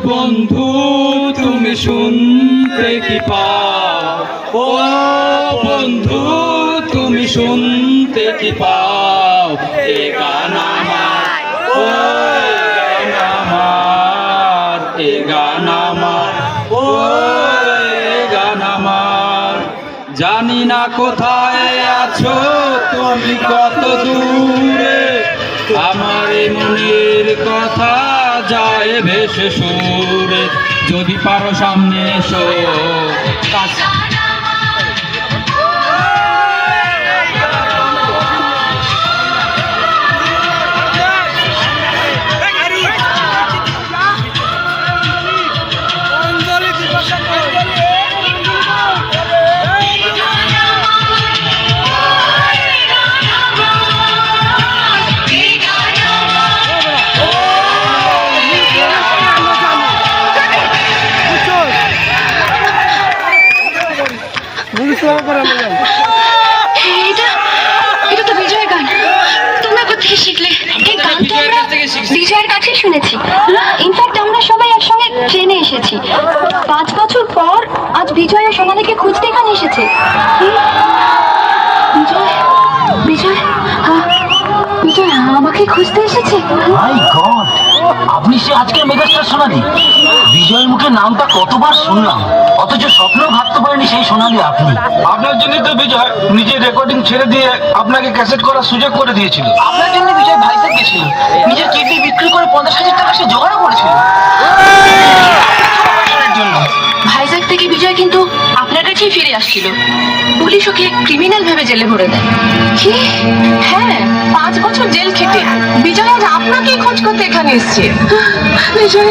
বন্ধু, তুমি শুনতে কি পাও? ও বন্ধু, তুমি শুনতে কি পাও? এ গান আমার, ও এ গান আমার, এ গান আমার, ও গান আমার। জানি না কোথায় আছো, তুমি কত দূরে? আমার মনের কথা যায় ভেসে সুরে। যদি পারো সামনে এসো। এটা এটা পাঁচ বছর পর আজ বিজয় আর এসেছে বিজয় বিজয় বিজয় আমাকে খুঁজতে এসেছে আপনি সে আজকের মেগাস্টার সোনালি। বিজয়ের মুখে নামটা কতবার শুনলাম, অথচ স্বপ্নেও ভাবতে পারেনি সেই সোনালি আপনি। আপনার জন্যই তো বিজয়। নিজের রেকর্ডিং ছেড়ে দিয়ে আপনাকে ক্যাসেট করার সুযোগ করে দিয়েছিল। আপনার জন্য বিজয় ভাইজাগ গেছিল। নিজের কিডনি বিক্রি করে পঞ্চাশ হাজার টাকা সে জোগাড় করেছিল। জন্য। ভাইজাগ থেকে বিজয় কিন্তু আপনার কাছেই ফিরে আসছিল। পুলিশ ওকে ক্রিমিনাল ভেবে জেলে ভরে দেয়। কি? হ্যাঁ পাঁচ বছর জেল খেটে। বিজয় আজ আপনাকেই খোঁজ করতে এখানে এসছে। বিজয়